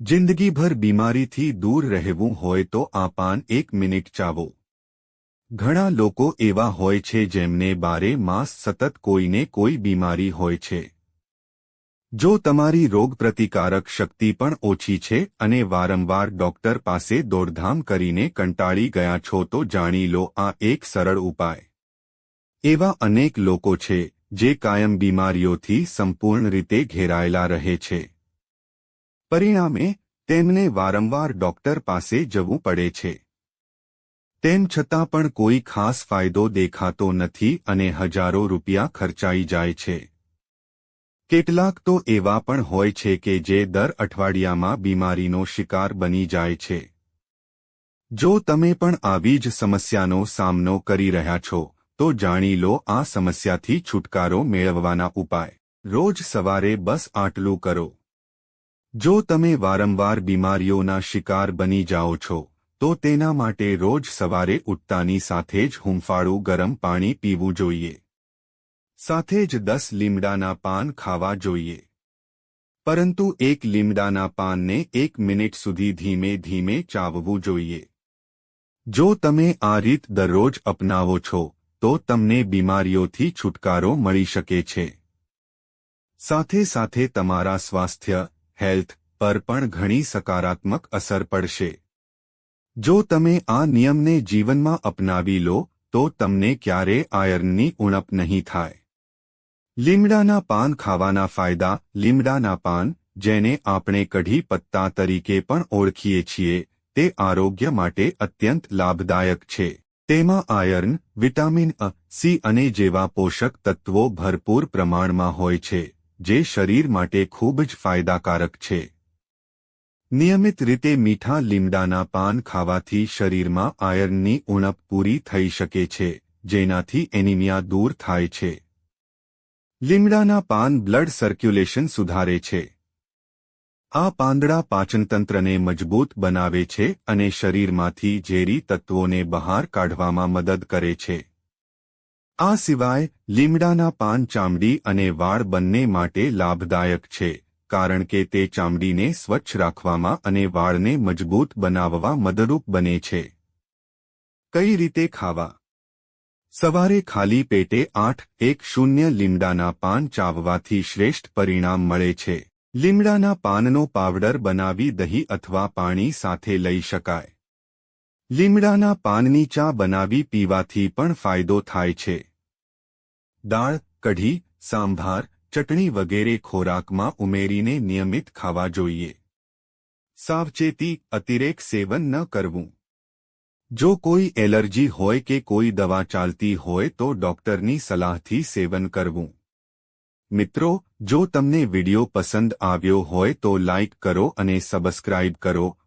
જિંદગીભર બીમારીથી દૂર રહેવું હોય તો આ પાન એક મિનિટ ચાવો. ઘણા લોકો એવા હોય છે જેમને બારે માસ સતત કોઈને કોઈ બીમારી હોય છે. જો તમારી રોગપ્રતિકારક શક્તિ પણ ઓછી છે અને વારંવાર ડોક્ટર પાસે દોડધામ કરીને કંટાળી ગયા છો તો જાણી લો આ એક સરળ ઉપાય. એવા અનેક લોકો છે જે કાયમ બીમારીઓથી સંપૂર્ણ રીતે ઘેરાયેલા રહે છે. પરિણામે, તેમને વારંવાર ડોક્ટર પાસે જવું પડે છે. તેમ છતાં પણ કોઈ ખાસ ફાયદો દેખાતો નથી અને હજારો રૂપિયા ખર્ચાઈ જાય છે. કેટલાક તો એવા પણ હોય છે કે જે દર અઠવાડિયામાં બીમારીનો શિકાર બની જાય છે. જો તમે પણ આવી જ સમસ્યાનો સામનો કરી રહ્યા છો, તો જાણી લો આ સમસ્યાથી છુટકારો મેળવવાના ઉપાય. રોજ સવારે બસ આટલું કરો. જો તમે વારંવાર બીમારીઓના શિકાર બની જાઓ છો, તો તેના માટે રોજ સવારે ઉઠતાની સાથે જ હુંફાળું ગરમ પાણી પીવું જોઈએ. સાથે જ દસ લીમડાના પાન ખાવા જોઈએ. પરંતુ એક લીમડાના પાનને એક મિનિટ સુધી ધીમે ધીમે ચાવવું જોઈએ. જો તમે આ રીત દરરોજ અપનાવો છો, તો તમને બીમારીઓથી છુટકારો મળી શકે છે. સાથે સાથે તમારા સ્વાસ્થ્ય હેલ્થ પર પણ ઘણી સકારાત્મક અસર પડશે. જો તમે આ નિયમને જીવનમાં અપનાવી લો, તો તમને ક્યારે આયર્નની ઉણપ નહીં થાય. લીમડાના પાન ખાવાના ફાયદા, લીમડાના પાન, જેને આપણે કઢી પત્તા તરીકે પણ ઓળખીએ છીએ, તે આરોગ્ય માટે અત્યંત લાભદાયક છે. તેમાં આયર્ન, વિટામિન અ, સી અને જેવા પોષક તત્વો ભરપૂર પ્રમાણમાં હોય છે. જે શરીર માટે ખૂબ જ ફાયદાકારક છે. નિયમિત રીતે મીઠા લીમડાના પાન ખાવાથી શરીરમાં આયર્નની ઉણપ પૂરી થઈ શકે છે, જેનાથી એનિમિયા દૂર થાય છે. લીમડાના પાન બ્લડ સર્ક્યુલેશન સુધારે છે. આ પાંદડા પાચનતંત્રને મજબૂત બનાવે છે અને શરીરમાંથી ઝેરી તત્વોને બહાર કાઢવામાં મદદ કરે છે. આ સિવાય, લીમડાના પાન ચામડી અને વાળ બંને માટે લાભદાયક છે, કારણ કે તે ચામડીને સ્વચ્છ રાખવામાં અને વાળને મજબૂત બનાવવા મદદરૂપ બને છે. કઈ રીતે ખાવા? સવારે ખાલી પેટે આઠ, એક શૂન્ય લીમડાના પાન ચાવવાથી શ્રેષ્ઠ પરિણામ મળે છે. લીમડાના પાનનો પાવડર બનાવી દહીં અથવા પાણી સાથે લઈ શકાય. લીમડાના પાનની ચા બનાવી પીવાથી પણ ફાયદો થાય છે. દાળ, કઢી, સાંભાર, ચટણી વગેરે ખોરાકમાં ઉમેરીને નિયમિત ખાવા જોઈએ. સાવચેતી, અતિરેક સેવન ન કરવું. જો કોઈ એલર્જી હોય કે કોઈ દવા ચાલતી હોય તો ડોક્ટરની સલાહથી સેવન કરવું. મિત્રો, જો તમને વિડિયો પસંદ આવ્યો હોય તો લાઇક કરો અને સબસ્ક્રાઇબ કરો.